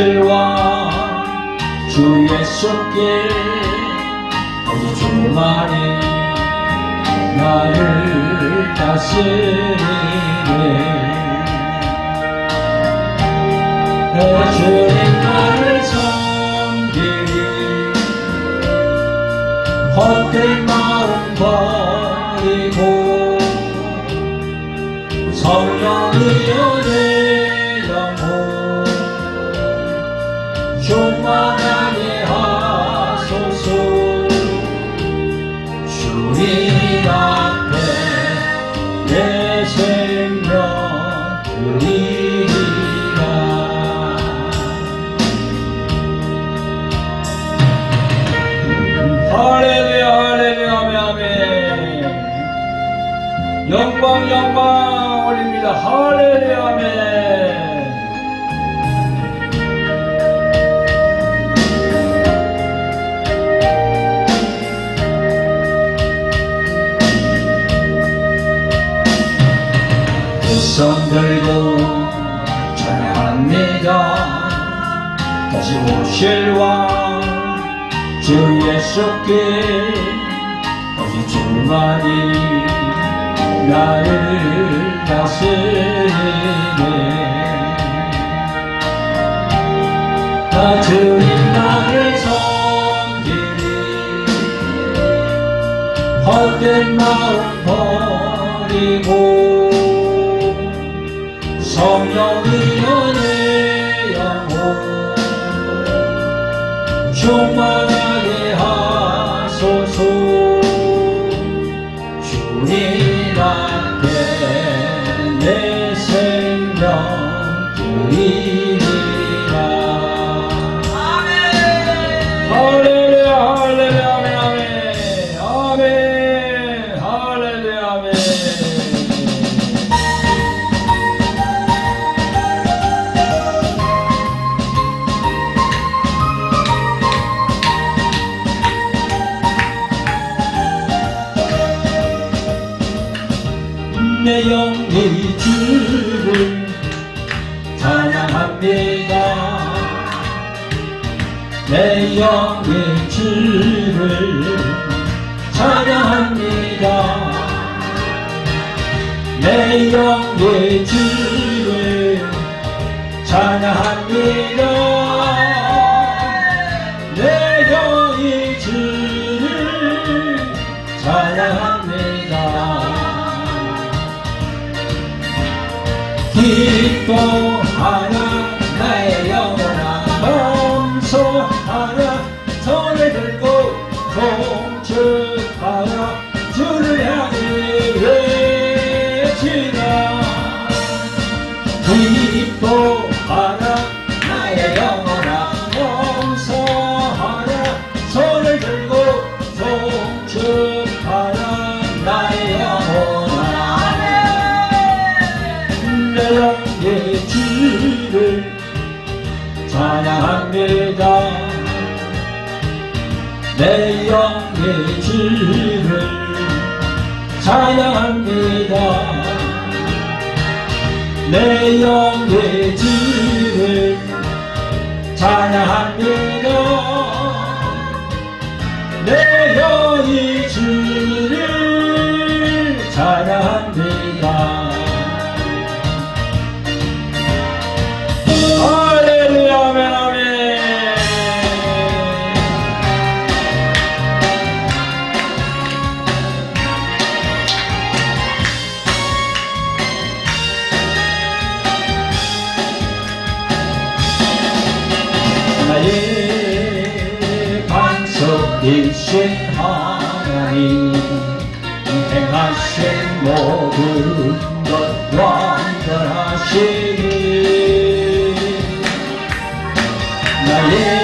실 왕주 예수께 어디 주만이 나를 다스리네 주님 나를 섬기리 헛된 마음 버리고 성령이 두손 들고 찬양합니다. 다시 오실 왕 주 예수께 어디 주만이 나를 다스리네. 나 주님 나를 섬기리 헛된 마음 버리고 내 영혼 충만 내 영의 주를 찬양합니다 내 영의 주를 찬양합니다. 내 영의 주 기뻐하라 찬양합니다 내 영의 주를 찬양합니다 내 영의 주를 찬양합니다 내 영의 주를 반석이신 하나님 행하신 모든 것 완전하시니. 나의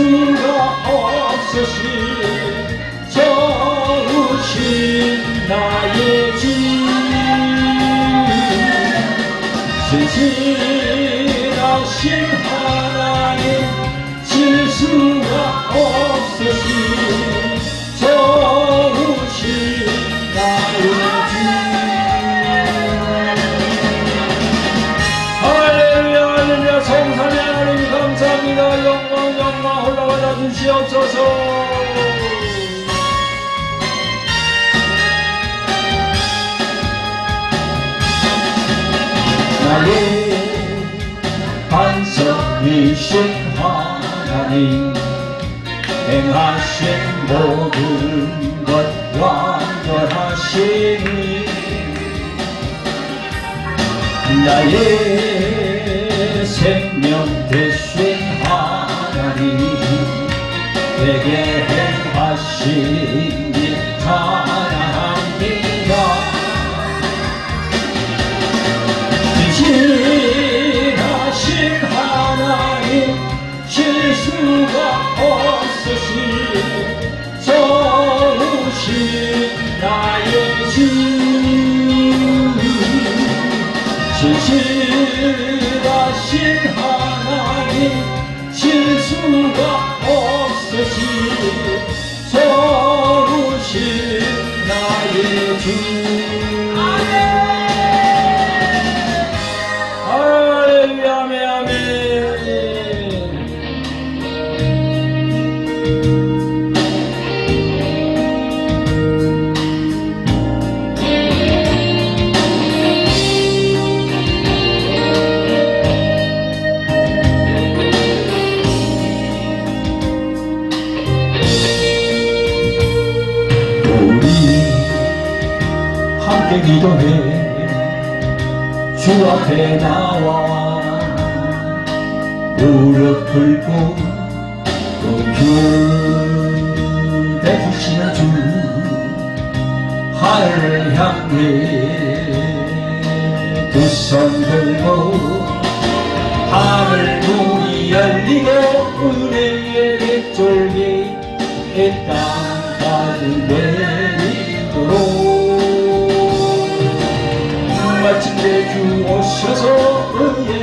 실수가 주시옵소서. 나의 반석이신 하나님 행하신 모든 것 완전하시니 나의 생명 되신 하나님 내게 행하신 나의 주 함께 기도해. 주 앞에 나와 무릎 꿇고 공주 대주시는 주 하늘을 향해 두 손 들고 하늘 문이 열리고 은혜의 빗줄기 이땅 가득 내 내주 오셔서. 은혜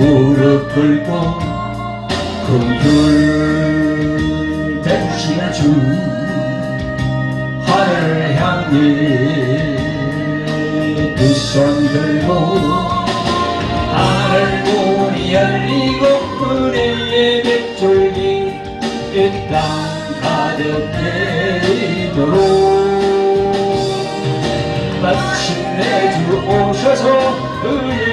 무릎 꿇고 금줄 대주시는 주 하늘을 향해 두손 들고 하늘 문이 열리고 은혜의 빗줄기 이땅 가득 내리도록 마침내 주 오셔서 은혜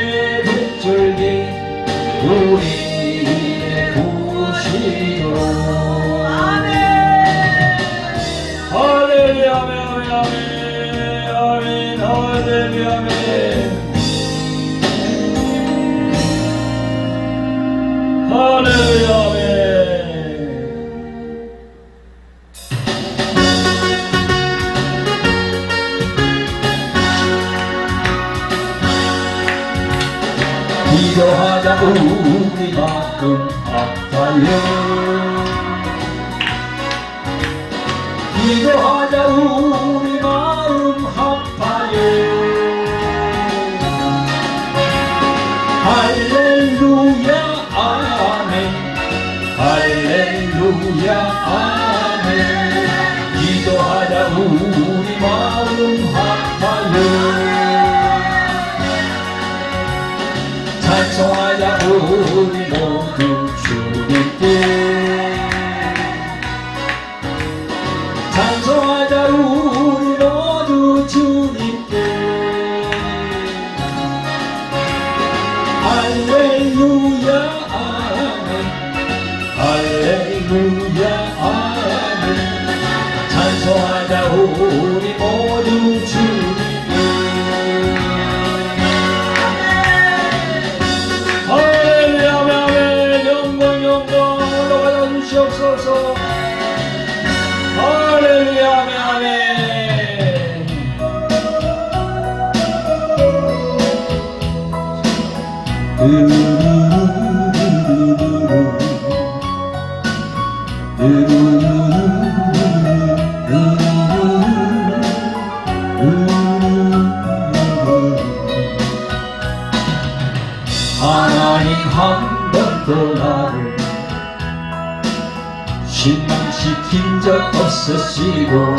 적 없으시고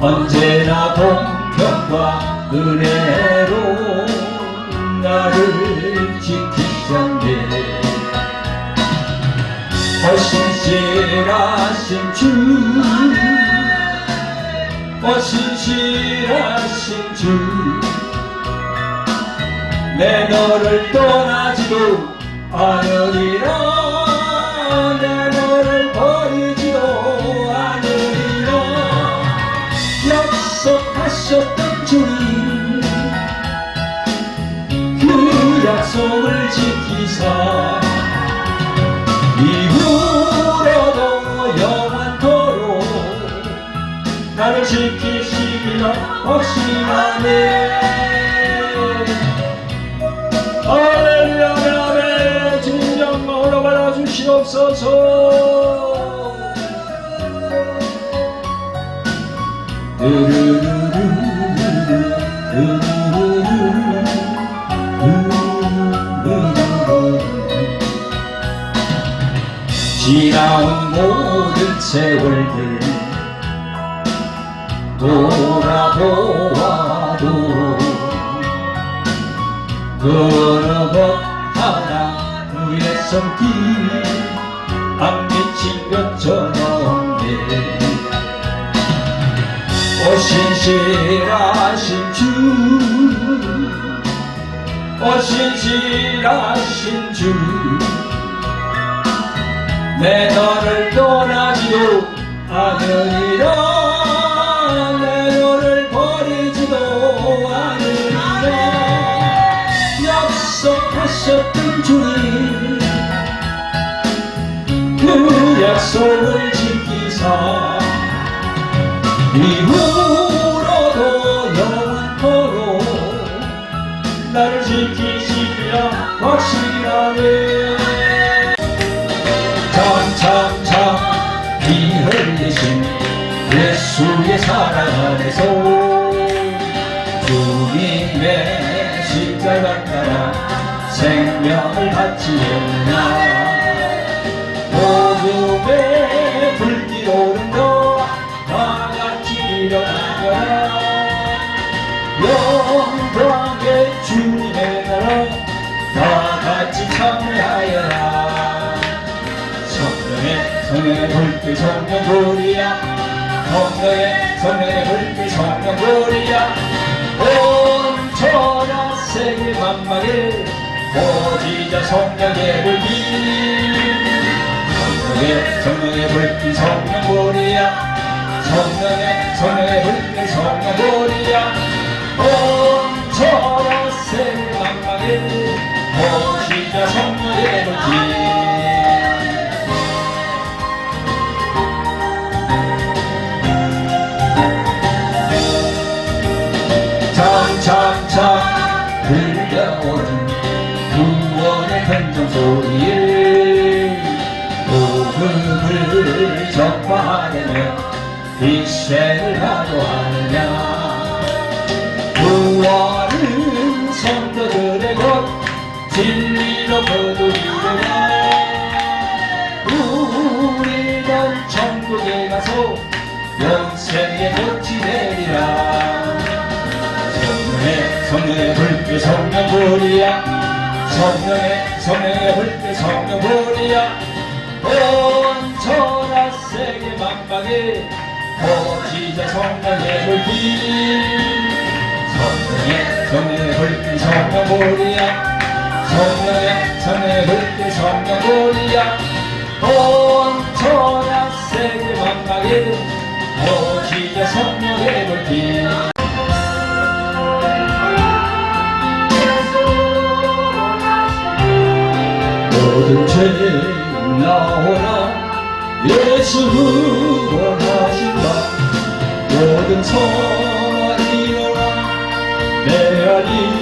언제나 공평과 은혜로 나를 지키셨네. 어신실하신 주 어신실하신 주. 내 너를 떠나지도 않으리라 지키시리라 확신하네 할렐루야 아멘 주님 영광으로 받아 주시옵소서. 지나온 모든 세월들 돌아보아도 것 하나 그의 손길 안 미친 것처럼 내 어신실하신 주 어신실하신 주내 너를 떠나지도 않으리라 주님 그 약속을 참여하여라. 성령의 성령의 불길 성령 불이야. 성령의 성령의 불길 성령 불이야. 온 천하 세계 만방에 모지자 성령의 불길 성령의 성령의 불길 성령 불이야. 성령의 성령의 불길 성령 불이야. 온 천하 세계 만방에 모지자 성령의 불 성령의 불빛 성령 불이야. 성령의 성령의 불빛 성령 불이야. 온 천하 세계 만방에 거지자 성령의 불빛 성령의 성령의 불빛 성령 불이야. 성령의 성령의 불빛 성령 불이야. 온 천하 세계 만방에 거지자 성령의 불빛 나오라. 예수 구원하신다. 모든 선악 일어나 내 아리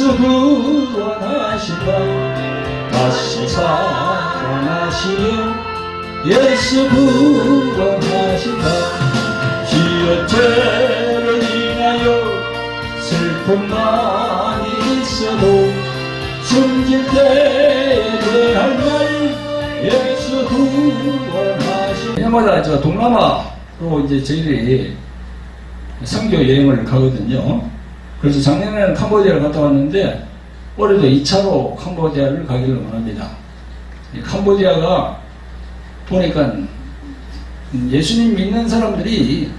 예수 구원하신다 다시 살아나시며 예수 구원하신다. 지어 죄를 인하여 슬픔만 있어도 숨질 때에 대할 말 예수 구원하신다. 해마다 저 동남아로 이제 저희들이 선교 여행을 가거든요. 그래서 작년에는 캄보디아를 갔다 왔는데 올해도 2차로 캄보디아를 가기를 원합니다. 이 캄보디아가 보니까 예수님 믿는 사람들이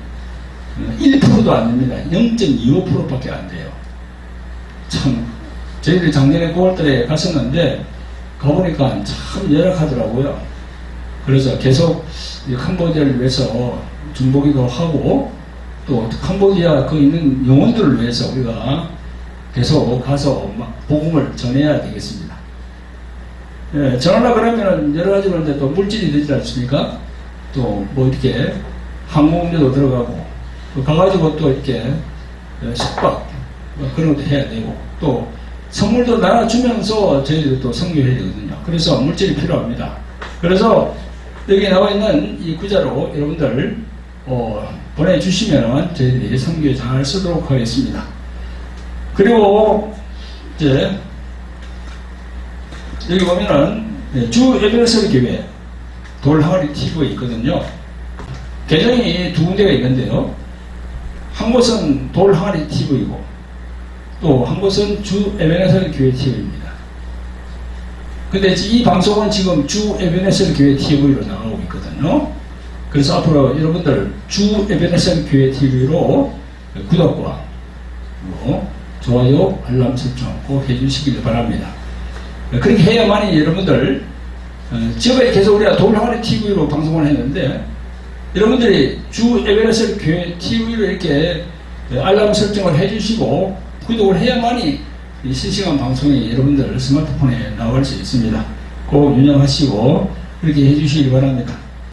1%도 안 됩니다. 0.25%밖에 안 돼요. 참 저희들이 작년에 9월달에 갔었는데 가보니까 참 열악하더라고요. 그래서 계속 이 캄보디아를 위해서 중보기도 하고 또 캄보디아 그 있는 영혼들을 위해서 우리가 계속 가서 막 복음을 전해야 되겠습니다. 예, 전하려 그러면은 여러 가지 그런데 또 물질이 되지 않습니까? 또 뭐 이렇게 항공료도 들어가고 또 가가지고 또 이렇게 어, 숙박 뭐 그런 것도 해야 되고 또 선물도 나눠주면서 저희도 또 선교해야 되거든요. 그래서 물질이 필요합니다. 그래서 여기 나와 있는 이 구자로 여러분들 어, 보내주시면 저희들이 선교에 잘 쓰도록 하겠습니다. 그리고 이제 여기 보면은 네, 주 에베레스 교회 돌항아리 TV 있거든요. 계정이 두 군데가 있는데요. 한 곳은 돌항아리 TV이고 또 한 곳은 주 에베네셀 교회 TV입니다. 근데 이 방송은 지금 주 에베네셀 교회 TV로 나가고 있거든요. 그래서 앞으로 여러분들 주 에베네셀 교회 TV로 구독과 뭐 좋아요, 알람 설정 꼭 해주시길 바랍니다. 그렇게 해야만이 여러분들 어, 지금까지 계속 우리가 돌항아리 TV로 방송을 했는데 여러분들이 주 에베레셀 교회 TV로 이렇게 알람 설정을 해주시고 구독을 해야만이 이 실시간 방송이 여러분들 스마트폰에 나올 수 있습니다. 꼭 유념하시고 그렇게 해주시기 바랍니다.